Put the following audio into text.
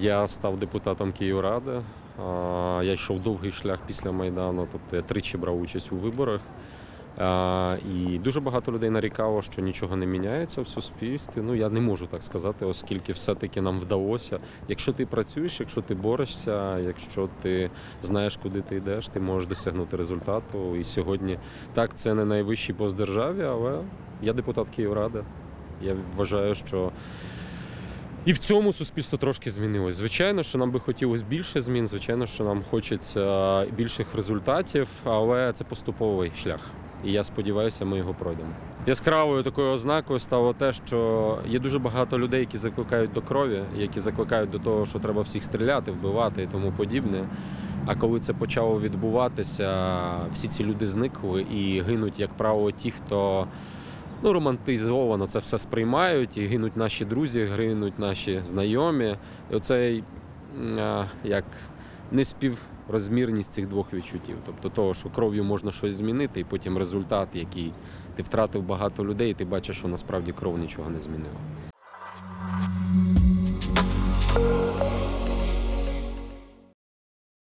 Я став депутатом Київради. Я йшов довгий шлях після Майдану, тобто я тричі брав участь у виборах. І дуже багато людей нарікало, що нічого не міняється в суспільстві. Ну я не можу так сказати, оскільки все-таки нам вдалося. Якщо ти працюєш, якщо ти борешся, якщо ти знаєш, куди ти йдеш, ти можеш досягнути результату. І сьогодні так, це не найвищий пост державі, але я депутат Київради. Я вважаю, що і в цьому суспільство трошки змінилось. Звичайно, що нам би хотілося більше змін, звичайно, що нам хочеться більших результатів, але це поступовий шлях. І я сподіваюся, ми його пройдемо. Яскравою такою ознакою стало те, що є дуже багато людей, які закликають до крові, які закликають до того, що треба всіх стріляти, вбивати і тому подібне. А коли це почало відбуватися, всі ці люди зникли і гинуть, як правило, ті, хто ну, романтизовано це все сприймають, і гинуть наші друзі, гинуть наші знайомі. І оцей як неспіврозмірність цих двох відчуттів. Тобто того, що кров'ю можна щось змінити, і потім результат, який ти втратив багато людей, і ти бачиш, що насправді кров нічого не змінила.